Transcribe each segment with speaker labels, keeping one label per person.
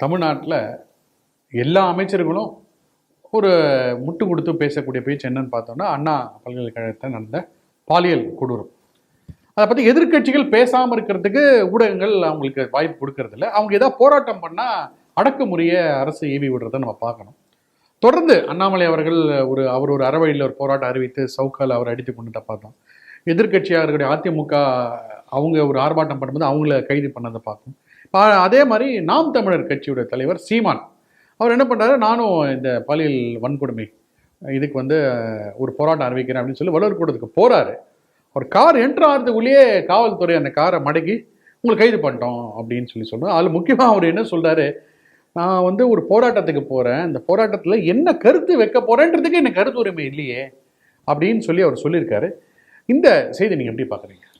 Speaker 1: தமிழ்நாட்டில் எல்லா அமைச்சர்களும் ஒரு முட்டு கொடுத்து பேசக்கூடிய பேச்சு என்னன்னு பார்த்தோம்னா அண்ணா பல்கலைக்கழகத்தில் நடந்த பாலியல் கொடூரம். அதை பற்றி எதிர்க்கட்சிகள் பேசாமல் இருக்கிறதுக்கு ஊடகங்கள் அவங்களுக்கு வாய்ப்பு கொடுக்கறதில்ல அவங்க ஏதாவது போராட்டம் பண்ணால் அடக்குமுறையை அரசு ஏவி விடுறதை நம்ம பார்க்கணும். தொடர்ந்து அண்ணாமலை அவர்கள் ஒரு அவர் ஒரு அறவழியில் ஒரு போராட்டம் அறிவித்து சவுக்கால் அவர் அடித்து கொண்டுட்ட பார்த்தோம். எதிர்க்கட்சியாக இருக்கக்கூடிய அதிமுக அவங்க ஒரு ஆர்ப்பாட்டம் பண்ணும்போது அவங்கள கைது பண்ணதை பார்த்தோம். அதே மாதிரி நாம் தமிழர் கட்சியுடைய தலைவர் சீமான். அவர் என்ன பண்ணுறாரு நானும் இந்த பாலியல் வன்கொடுமை இதுக்கு வந்து ஒரு போராட்டம் அறிவிக்கிறேன் அப்படின்னு சொல்லி வலுவர் கூட்டத்துக்கு போகிறாரு அவர் கார் என்ட்ரு ஆகிறதுக்குள்ளேயே காவல்துறை அந்த காரை மடக்கி உங்களை கைது பண்ணிட்டோம் அப்படின்னு சொல்லி சொன்னோம் அதில் முக்கியமாக அவர் என்ன சொல்கிறாரு நான் வந்து ஒரு போராட்டத்துக்கு போகிறேன் இந்த போராட்டத்தில் என்ன கருத்து வைக்க போகிறேன்றதுக்கு எனக்கு கருத்து உரிமை இல்லையே அப்படின்னு சொல்லி அவர் சொல்லியிருக்காரு. இந்த செய்தி நீங்கள் எப்படி பார்க்குறீங்க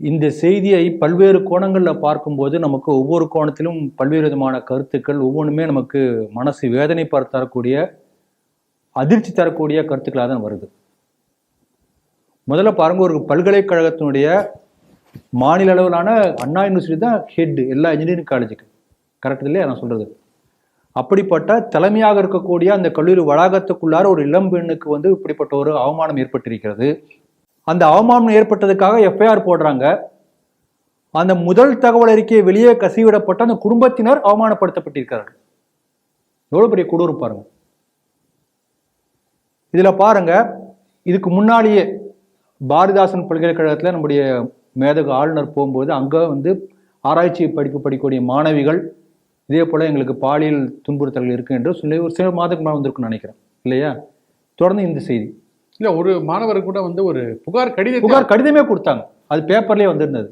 Speaker 2: இந்த செய்தியை பல்வேறு கோணங்களில் பார்க்கும்போது நமக்கு ஒவ்வொரு கோணத்திலும் பல்வேறு விதமான கருத்துக்கள் ஒவ்வொன்றுமே நமக்கு மனசு வேதனை பர- தரக்கூடிய அதிர்ச்சி தரக்கூடிய கருத்துக்களாக தான் வருது. முதல்ல பாருங்க ஒரு பல்கலைக்கழகத்தினுடைய மாநில அளவிலான அண்ணா யூனிவர்சிட்டி தான் ஹெட் எல்லா இன்ஜினியரிங் காலேஜுக்கு கரெக்ட் இல்லையா? நான் சொல்றது. அப்படிப்பட்ட தலைமையாக இருக்கக்கூடிய அந்த கல்லூரி வளாகத்துக்குள்ளார ஒரு இளம் பெண்ணுக்கு வந்து இப்படிப்பட்ட ஒரு அவமானம் ஏற்பட்டிருக்கிறது. அந்த அவமானம் ஏற்பட்டதுக்காக எஃப்ஐஆர் போடுறாங்க. அந்த முதல் தகவல் அறிக்கையை வெளியே கசிவிடப்பட்ட அந்த குடும்பத்தினர் அவமானப்படுத்தப்பட்டிருக்கிறார்கள். எவ்வளோ பெரிய கொடூரம் பாருங்க. இதில் பாருங்க இதுக்கு முன்னாடியே பாரதிதாசன் பல்கலைக்கழகத்தில் நம்முடைய மேதகு ஆளுநர் போகும்போது அங்கே வந்து ஆராய்ச்சி படிப்பு படிக்கக்கூடிய மாணவிகள் இதே போல் எங்களுக்கு பாலியல் துன்புறுத்தல்கள் இருக்கு என்று சொல்லி ஒரு சில மாதத்துக்கு மேலே வந்திருக்குன்னு நினைக்கிறேன். இல்லையா? தொடர்ந்து இந்த செய்தி.
Speaker 1: இல்லை ஒரு மாணவர் கூட வந்து ஒரு புகார் கடிதம்
Speaker 2: புகார் கடிதமே கொடுத்தாங்க. அது பேப்பர்லயே வந்திருந்தது.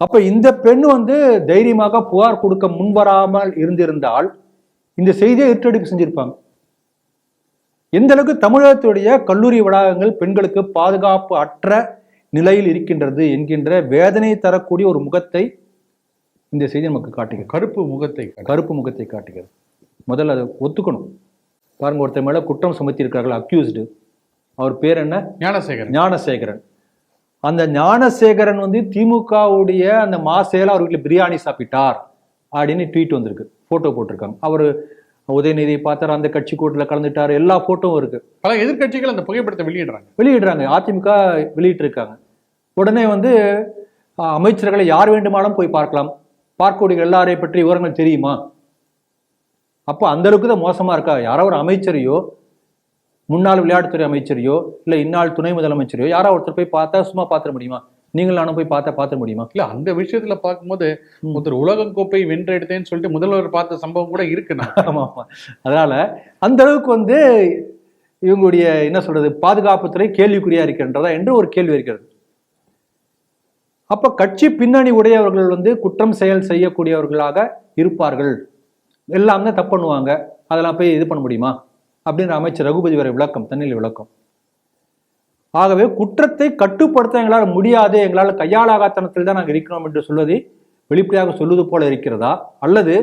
Speaker 2: அப்ப இந்த பெண் வந்து தைரியமாக புகார் கொடுக்க முன்வராமல் இருந்திருந்தால் இந்த செய்தியை இருட்டடிப்பு செஞ்சிருப்பாங்க. எந்த அளவுக்கு தமிழகத்துடைய கல்லூரி வளாகங்கள் பெண்களுக்கு பாதுகாப்பு அற்ற நிலையில் இருக்கின்றது என்கின்ற வேதனை தரக்கூடிய ஒரு முகத்தை இந்த செய்தி நமக்கு காட்டுகிறது.
Speaker 1: கருப்பு முகத்தை.
Speaker 2: கருப்பு முகத்தை காட்டுகிறது. முதல்ல அதை ஒத்துக்கணும். பாருங்க ஒருத்தர் மேல குற்றம் சுமத்தி இருக்கிறார்கள் அக்யூஸ்டு அவர் பேர் என்ன?
Speaker 1: ஞானசேகரன்.
Speaker 2: ஞானசேகரன். அந்த ஞானசேகரன் வந்து திமுகவுடைய அந்த மா செயலா அவர் வீட்டில் பிரியாணி சாப்பிட்டார் அப்படின்னு ட்வீட் வந்திருக்கு. போட்டோ போட்டிருக்காங்க. அவர் உதயநிதி பார்த்தார். அந்த கட்சி கூட்டத்தில் கலந்துட்டார். எல்லா போட்டோவும் இருக்கு.
Speaker 1: பல எதிர்க்கட்சிகள் அந்த புகைப்படத்தை வெளியிடுறாங்க.
Speaker 2: வெளியிடுறாங்க. அதிமுக வெளியிட்டிருக்காங்க. உடனே வந்து அமைச்சர்களை யார் வேண்டுமானாலும் போய் பார்க்கலாம். பார்க்கக்கூடிய எல்லாரை பற்றி விவரங்கள் தெரியுமா? அப்போ அந்த அளவுக்கு தான் மோசமா இருக்கா? யாரோ ஒரு அமைச்சரையோ முன்னாள் விளையாட்டுத்துறை அமைச்சரையோ இல்லை இந்நாள் துணை முதலமைச்சரையோ யாரோ ஒருத்தர் போய் பார்த்தா சும்மா பார்த்துட முடியுமா? நீங்கள் நானும் போய் பார்த்தா பார்த்துட முடியுமா?
Speaker 1: இல்ல அந்த விஷயத்துல பார்க்கும்போது. ஒருத்தர் உலகம் கோப்பை வென்றெடுத்தேன்னு சொல்லிட்டு முதல்வர் பார்த்த சம்பவம் கூட இருக்கு
Speaker 2: ஆமா ஆமா. அதனால அந்த அளவுக்கு வந்து இவங்களுடைய என்ன சொல்றது பாதுகாப்புத்துறை கேள்விக்குறியா இருக்கின்றதா என்று ஒரு கேள்வி இருக்கிறது. அப்ப கட்சி பின்னணி உடையவர்கள் வந்து குற்றம் செயல் செய்யக்கூடியவர்களாக இருப்பார்கள். எல்லாம் தான் தப்பு பண்ணுவாங்க. அதெல்லாம் போய் இது பண்ண முடியுமா? அப்படின்னு அமைச்சர் ரகுபதி வரை விளக்கம் தண்ணியில் விளக்கம். ஆகவே குற்றத்தை கட்டுப்படுத்த எங்களால் முடியாது எங்களால் கையாளாகாத்தனத்தில் தான் நாங்கள் இருக்கிறோம் என்று சொல்வதை வெளிப்படையாக சொல்வது போல இருக்கிறதா? அல்லது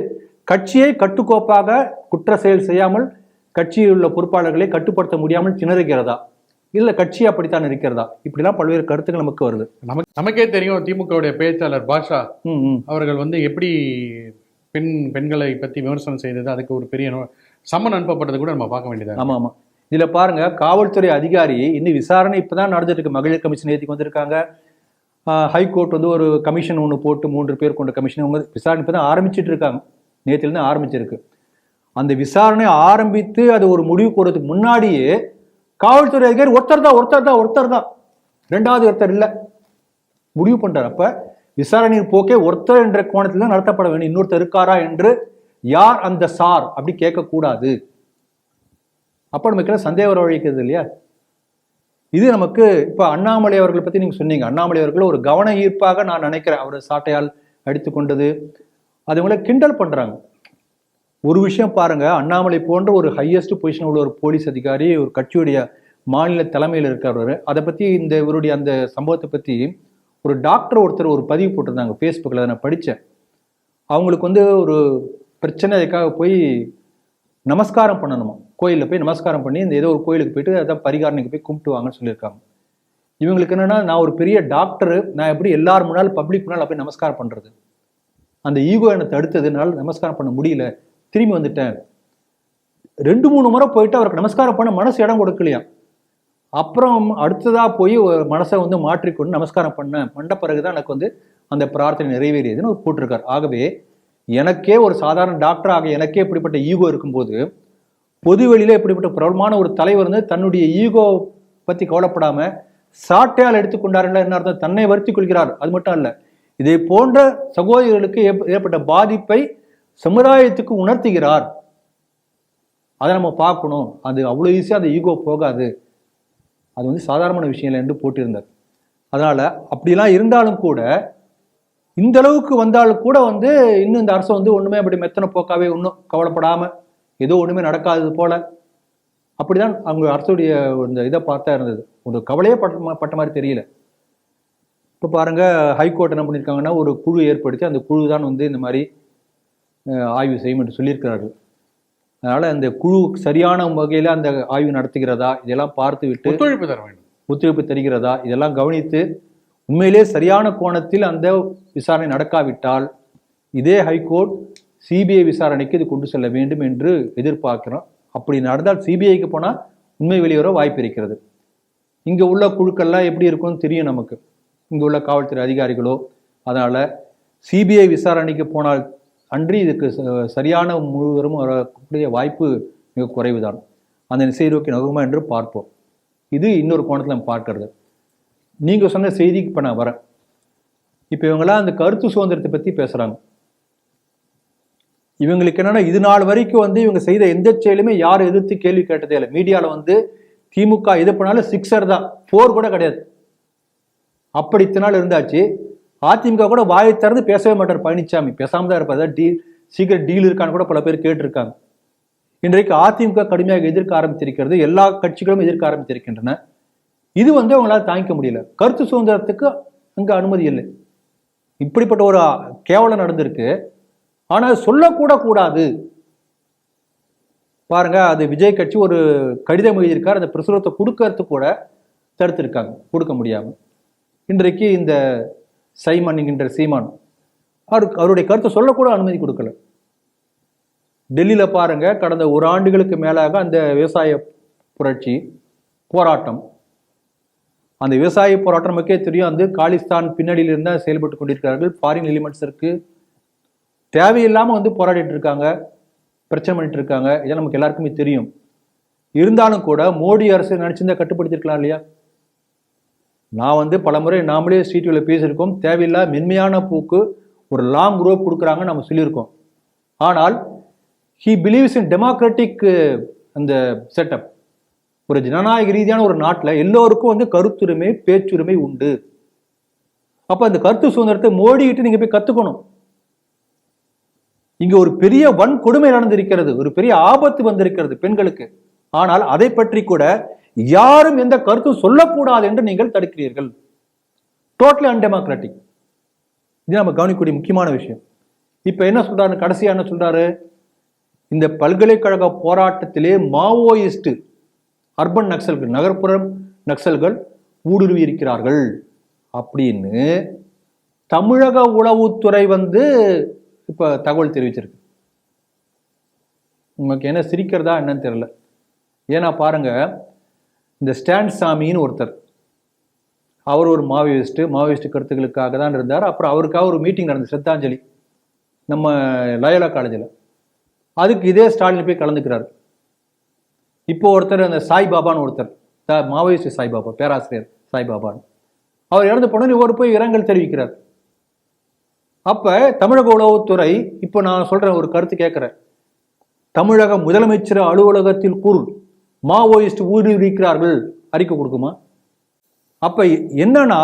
Speaker 2: கட்சியை கட்டுக்கோப்பாக குற்ற செயல் செய்யாமல் கட்சியில் உள்ள பொறுப்பாளர்களை கட்டுப்படுத்த முடியாமல் திணறுகிறதா? இல்ல கட்சி அப்படித்தான் இருக்கிறதா? இப்படிலாம் பல்வேறு கருத்துக்கள் நமக்கு வருது.
Speaker 1: நமக்கு நமக்கே தெரியும் திமுகவுடைய பேச்சாளர் பாஷா. அவர்கள் வந்து எப்படி பெண் பெண்களை பத்தி விமர்சனம் செய்தது அதுக்கு ஒரு பெரிய சம்மன் அனுப்பப்பட்டது கூட நம்ம பார்க்க வேண்டியது
Speaker 2: ஆமாம் ஆமாம். இதில் பாருங்க காவல்துறை அதிகாரி இன்னும் விசாரணை இப்பதான் நடந்துட்டு இருக்கு மகளிர் கமிஷன் ஏற்றிக்கு வந்திருக்காங்க. ஹைகோர்ட் வந்து ஒரு கமிஷன் ஒன்று போட்டு மூன்று பேர் கொண்ட கமிஷன் அவங்க விசாரணை இப்பதான் ஆரம்பிச்சுட்டு இருக்காங்க. நேற்றுலேருந்து ஆரம்பிச்சிருக்கு. அந்த விசாரணை ஆரம்பித்து அது ஒரு முடிவு போறதுக்கு முன்னாடியே காவல்துறை அதிகாரி ஒருத்தர் தான் ஒருத்தர் தான் ஒருத்தர் தான். ரெண்டாவது ஒருத்தர் இல்லை. முடிவு பண்ணுறார் அப்போ விசாரணையின் போக்கே ஒருத்தர் என்ற கோணத்தில் தான் நடத்தப்பட வேண்டும். இன்னொருத்தர் இருக்காரா என்று யார் அந்த சார் அப்படி கேட்கக்கூடாது. அப்போ நமக்கு சந்தேகம் வழிக்கிறது இல்லையா? இது நமக்கு இப்போ அண்ணாமலை அவர்களை பற்றி நீங்கள் சொன்னீங்க. அண்ணாமலை அவர்கள் ஒரு கவன ஈர்ப்பாக நான் நினைக்கிறேன். அவர் சாட்டையால் அடித்து கொண்டது. அதுங்களை கிண்டல் பண்ணுறாங்க ஒரு விஷயம் பாருங்க. அண்ணாமலை போன்ற ஒரு ஹையஸ்ட் பொசிஷன் உள்ள ஒரு போலீஸ் அதிகாரி ஒரு கட்சியுடைய மாநில தலைமையில் இருக்கிறவர். அதை பற்றி இந்த இவருடைய அந்த சம்பவத்தை பற்றி ஒரு டாக்டர் ஒருத்தர் ஒரு பதிவு போட்டிருந்தாங்க. ஃபேஸ்புக்கில் அதை நான் படித்தேன் அவங்களுக்கு வந்து ஒரு பிரச்சனை அதுக்காக போய் நமஸ்காரம் பண்ணணுமா? கோயிலில் போய் நமஸ்காரம் பண்ணி இந்த ஏதோ ஒரு கோயிலுக்கு போயிட்டு அதான் பரிகாரணிக்கு போய் கும்பிட்டு வாங்கன்னு சொல்லியிருக்காங்க. இவங்களுக்கு என்னன்னா நான் ஒரு பெரிய டாக்டர் நான் எப்படி எல்லார் முன்னால் பப்ளிக் முன்னால் போய் நமஸ்காரம் பண்ணுறது அந்த ஈகோ என்னை தடுத்ததுனால நமஸ்காரம் பண்ண முடியல. திரும்பி வந்துட்டேன். ரெண்டு மூணு முறை போயிட்டு அவருக்கு நமஸ்காரம் பண்ண மனசு இடம் கொடுக்கலையா? அப்புறம் அடுத்ததாக போய் ஒரு மனசை வந்து மாற்றிக்கொண்டு நமஸ்காரம் பண்ண பண்ண பிறகுதான் எனக்கு வந்து அந்த பிரார்த்தனை நிறைவேறியதுன்னு ஒரு போட்டிருக்கார். ஆகவே எனக்கே ஒரு சாதாரண டாக்டராக எனக்கே இப்படிப்பட்ட ஈகோ இருக்கும்போது பொது வெளியில இப்படிப்பட்ட பிரபலமான ஒரு தலைவர் வந்து தன்னுடைய ஈகோ பற்றி கவலைப்படாமல் சாட்டையால் எடுத்துக்கொண்டார்கள் என்ன அர்த்தம்? தன்னை வருத்தி கொள்கிறார். அது மட்டும் அல்ல. இதை போன்ற சகோதரர்களுக்கு ஏற்பட்ட பாதிப்பை சமுதாயத்துக்கு உணர்த்துகிறார். அதை நம்ம பார்க்கணும். அது அவ்வளோ ஈஸியாக அந்த ஈகோ போகாது. அது வந்து சாதாரணமான விஷயம் இல்லை என்று போட்டிருந்தார். அதனால் அப்படிலாம் இருந்தாலும் கூட இந்த அளவுக்கு வந்தாலும் கூட வந்து இன்னும் இந்த அரசு வந்து ஒண்ணுமே அப்படி மெத்தன போக்காவே ஒன்றும் கவலைப்படாம ஏதோ ஒண்ணுமே நடக்காதது போல. அப்படிதான் அவங்க அரசுடைய இந்த இதை பார்த்தா இருந்தது. ஒரு கவலையே பட்ட பட்ட மாதிரி தெரியல. இப்போ பாருங்க ஹைகோர்ட் என்ன பண்ணியிருக்காங்கன்னா ஒரு குழு ஏற்படுத்தி அந்த குழு தான் வந்து இந்த மாதிரி ஆய்வு செய்யும் என்று சொல்லியிருக்கிறார்கள். அதனால அந்த குழு சரியான வகையில் அந்த ஆய்வு நடத்துகிறதா இதெல்லாம் பார்த்து விட்டு
Speaker 1: ஒத்துழைப்பு தர வேண்டும்.
Speaker 2: ஒத்துழைப்பு தருகிறதா இதெல்லாம் கவனித்து உண்மையிலே சரியான கோணத்தில் அந்த விசாரணை நடக்காவிட்டால் இதே ஹைகோர்ட் சிபிஐ விசாரணைக்கு இது கொண்டு செல்ல வேண்டும் என்று எதிர்பார்க்கிறோம். அப்படி நடந்தால் சிபிஐக்கு போனால் உண்மை வெளிவர வாய்ப்பு இருக்கிறது. இங்கே உள்ள குழுக்கள்லாம் எப்படி இருக்கும்னு தெரியும் நமக்கு. இங்கே உள்ள காவல்துறை அதிகாரிகளோ அதனால் சிபிஐ விசாரணைக்கு போனால் அன்றி இதுக்கு ச- சரியான முழுவதும் வரக்கூடிய வாய்ப்பு மிக குறைவுதான். அந்த நிசை நோக்கி நகருமா என்று பார்ப்போம். இது இன்னொரு கோணத்தில் நம்ம பார்க்கறது. நீங்கள் சொன்ன செய்திக்கு இப்போ நான் வரேன். இப்போ இவங்கெல்லாம் அந்த கருத்து சுதந்திரத்தை பற்றி பேசுகிறாங்க இவங்களுக்கு என்னன்னா இது நாள் வரைக்கும் வந்து இவங்க செய்த எந்த செயலுமே யாரும் எதிர்த்து கேள்வி கேட்டதே இல்லை. மீடியாவில் வந்து திமுக இது பண்ணாலும் சிக்ஸர் தான். ஃபோர் கூட கிடையாது. அப்படி இத்தனை நாள் இருந்தாச்சு. அதிமுக கூட வாயை திறந்து பேசவே மாட்டார் பழனிசாமி பேசாமல் தான் இருப்பார். ஏதாவது டீல் சீக்கிரம் டீல் இருக்கான்னு கூட பல பேர் கேட்டிருக்காங்க. இன்றைக்கு அதிமுக கடுமையாக எதிர்க்க ஆரம்பித்திருக்கிறது. எல்லா கட்சிகளும் எதிர்க்க ஆரம்பித்திருக்கின்றன. இது வந்து அவங்களால தாங்கிக்க முடியல. கருத்து சுதந்திரத்துக்கு அங்கே அனுமதி இல்லை. இப்படிப்பட்ட ஒரு கேவலம் நடந்திருக்கு. ஆனால் சொல்லக்கூட கூடாது. பாருங்க அது விஜய் கட்சி ஒரு கடிதம் எழுதியிருக்கார். அந்த பிரசுரத்தை கொடுக்கறது கூட தடுத்திருக்காங்க. கொடுக்க முடியாமல் இன்றைக்கு இந்த சைமன் என்கின்ற சீமான் அவருக்கு அவருடைய கருத்தை சொல்லக்கூட அனுமதி கொடுக்கல. டெல்லியில பாருங்க கடந்த ஒரு ஆண்டுகளுக்கு மேலாக அந்த விவசாய புரட்சி போராட்டம் அந்த விவசாய போராட்டம் நமக்கே தெரியும். வந்து காலிஸ்தான் பின்னணியில் இருந்தால் செயல்பட்டு கொண்டிருக்கிறார்கள். ஃபாரின் எலிமெண்ட்ஸ் இருக்குது தேவையில்லாமல் வந்து போராடிட்டு இருக்காங்க. பிரச்சனை பண்ணிட்டு இருக்காங்க. இதெல்லாம் நமக்கு எல்லாருக்குமே தெரியும். இருந்தாலும் கூட மோடி அரசு நினச்சிருந்தா கட்டுப்படுத்திருக்கலாம் இல்லையா? நான் வந்து பலமுறை நாமளே ஸ்ட்ரீட்டில் பேசியிருக்கோம். தேவையில்லா மென்மையான பூக்கு ஒரு லாங் ரோப் கொடுக்குறாங்கன்னு நம்ம சொல்லியிருக்கோம். ஆனால் ஹி பிலீவ்ஸ் இன் டெமோக்ராட்டிக் அந்த செட்டப் ஒரு ஜனநாயக ரீதியான ஒரு நாட்டில் எல்லோருக்கும் வந்து கருத்துரிமை பேச்சுரிமை உண்டு. அப்போ அந்த கருத்து சுதந்திரத்தை மோடிக்கிட்டு நீங்கள் போய் கற்றுக்கணும் இங்கே ஒரு பெரிய வன் கொடுமை நடந்திருக்கிறது ஒரு பெரிய ஆபத்து வந்திருக்கிறது பெண்களுக்கு. ஆனால் அதை பற்றி கூட யாரும் எந்த கருத்தும் சொல்லக்கூடாது என்று நீங்கள் தடுக்கிறீர்கள். டோட்டலி அன்டெமோக்ராட்டிக் இது நம்ம கவனிக்கக்கூடிய முக்கியமான விஷயம். இப்போ என்ன சொல்றாரு? கடைசியா என்ன சொல்றாரு? இந்த பல்கலைக்கழக போராட்டத்திலே மாவோயிஸ்ட் அர்பன் நக்சல்கள் நகர்ப்புறம் நக்சல்கள் ஊடுருவி இருக்கிறார்கள். அப்படின்னு தமிழக உளவுத்துறை வந்து இப்போ தகவல் தெரிவிச்சிருக்கு. உங்களுக்கு என்ன சிரிக்கிறதா என்னன்னு தெரியல. ஏன்னா பாருங்க இந்த ஸ்டாண்ட் சாமின்னு ஒருத்தர் அவர் ஒரு மாவோயிஸ்ட்டு மாவோயிஸ்ட் கருத்துக்களுக்காக தான் இருந்தார். அப்புறம் அவருக்காக ஒரு மீட்டிங் நடந்தது சிரத்தாஞ்சலி நம்ம லயோலா காலேஜில். அதுக்கு இதே ஸ்டாலின் போய் கலந்துக்கிறார். இப்போ ஒருத்தர் அந்த சாய்பாபான்னு ஒருத்தர் மாவோயிஸ்ட் சாய்பாபா பேராசிரியர் சாய்பாபான்னு அவர் இறந்து போனோன்னு இவர் போய் இரங்கல் தெரிவிக்கிறார். அப்போ தமிழக உளவுத்துறை இப்போ நான் சொல்கிறேன் ஒரு கருத்து கேட்குறேன். தமிழக முதலமைச்சர் அலுவலகத்தில் கூறு மாவோயிஸ்ட் ஊடுருவிக்கிறார்கள் அறிக்கை கொடுக்குமா? அப்ப என்னன்னா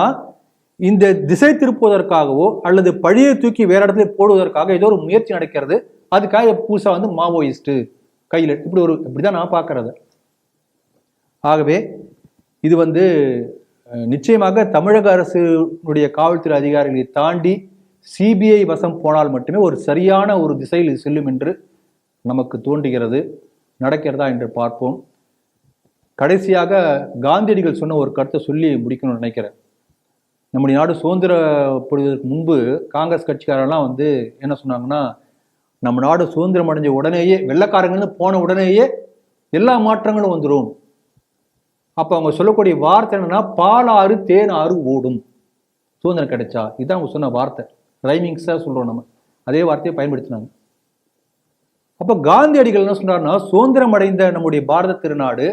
Speaker 2: இந்த திசை திருப்புவதற்காகவோ அல்லது பழியை தூக்கி வேற இடத்துல போடுவதற்காக ஏதோ ஒரு முயற்சி நடக்கிறது அதுக்காக புதுசாக வந்து மாவோயிஸ்ட் கையில் இப்படி ஒரு இப்படி தான் நான் பார்க்கறது. ஆகவே இது வந்து நிச்சயமாக தமிழக அரசுடைய காவல்துறை அதிகாரிகளை தாண்டி சிபிஐ வசம் போனால் மட்டுமே ஒரு சரியான ஒரு திசையில் இது செல்லும் என்று நமக்கு தோன்றுகிறது. நடக்கிறதா என்று பார்ப்போம். கடைசியாக காந்தியடிகள் சொன்ன ஒரு கருத்தை சொல்லி முடிக்கணும்னு நினைக்கிறேன். நம்முடைய நாடு சுதந்திரப்படுவதற்கு முன்பு காங்கிரஸ் கட்சிக்காரெல்லாம் வந்து என்ன சொன்னாங்கன்னா நம்ம நாடு சுதந்திரம் அடைஞ்ச உடனேயே வெள்ளைக்காரங்கன்னு போன உடனேயே எல்லா மாற்றங்களும் வந்துடும் அப்போ அவங்க சொல்லக்கூடிய வார்த்தை என்னன்னா பாலாறு தேனாறு ஆறு ஓடும். சுதந்திரம் கிடைச்சா. இதுதான் அவங்க சொன்ன வார்த்தை. ரைமிங்ஸாக சொல்கிறோம் நம்ம. அதே வார்த்தையை பயன்படுத்தினாங்க. அப்போ காந்தியடிகள் என்ன சொன்னார்னா சுதந்திரம் அடைந்த நம்முடைய பாரத திருநாடு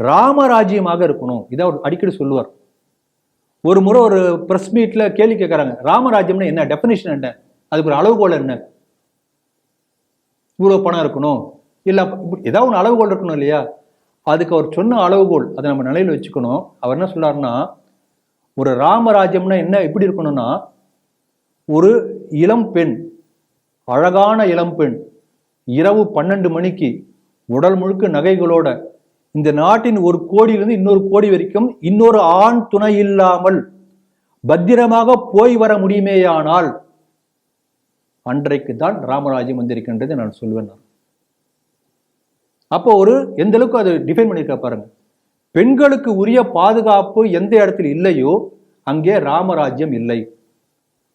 Speaker 2: ராமராஜ்யமாக இருக்கணும். இதை அவர் அடிக்கடி சொல்லுவார். ஒரு முறை ஒரு ப்ரெஸ் மீட்டில் கேள்வி கேட்குறாங்க ராமராஜ்யம்னு என்ன? டெஃபினேஷன் என்ன? அதுக்கு ஒரு அளவுகோல் என்ன? இவ்வளோ பணம் இருக்கணும். இல்லை ஏதாவது ஒன்று அளவுகோல் இருக்கணும் இல்லையா? அதுக்கு அவர் சொன்ன அளவுகோல் அதை நம்ம நிலையில் வச்சுக்கணும். அவர் என்ன சொல்றாருன்னா ஒரு ராமராஜ்யம்னா என்ன எப்படி இருக்கணும்னா ஒரு இளம் பெண் அழகான இளம் பெண் இரவு பன்னெண்டு மணிக்கு உடல் முழுக்க நகைகளோட இந்த நாட்டின் ஒரு கோடியிலிருந்து இன்னொரு கோடி வரைக்கும் இன்னொரு ஆண் துணை இல்லாமல் பத்திரமாக போய் வர முடியுமேயானால் அன்றைக்கு தான் ராமராஜ்யம் வந்திருக்கின்றது நான் சொல்வேன் நான். அப்போ ஒரு எந்த அளவுக்கு அது டிஃபைன் பண்ணியிருக்க பாருங்க. பெண்களுக்கு உரிய பாதுகாப்பு எந்த இடத்தில் இல்லையோ அங்கே ராமராஜ்யம் இல்லை.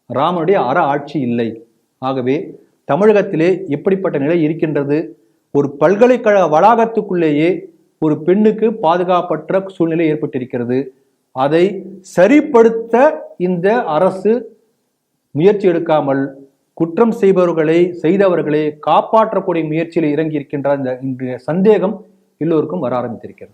Speaker 2: ராமனுடைய அற ஆட்சி இல்லை. ஆகவே தமிழகத்திலே எப்படிப்பட்ட நிலை இருக்கின்றது? ஒரு பல்கலைக்கழக வளாகத்துக்குள்ளேயே ஒரு பெண்ணுக்கு பாதுகாப்பற்ற சூழ்நிலை ஏற்பட்டிருக்கிறது. அதை சரிப்படுத்த இந்த அரசு முயற்சி எடுக்காமல் குற்றம் செய்பவர்களை செய்தவர்களை காப்பாற்றக்கூடிய முயற்சியில் இறங்கி இருக்கின்ற இந்த இன்றைய சந்தேகம் எல்லோருக்கும் வர ஆரம்பித்திருக்கிறது.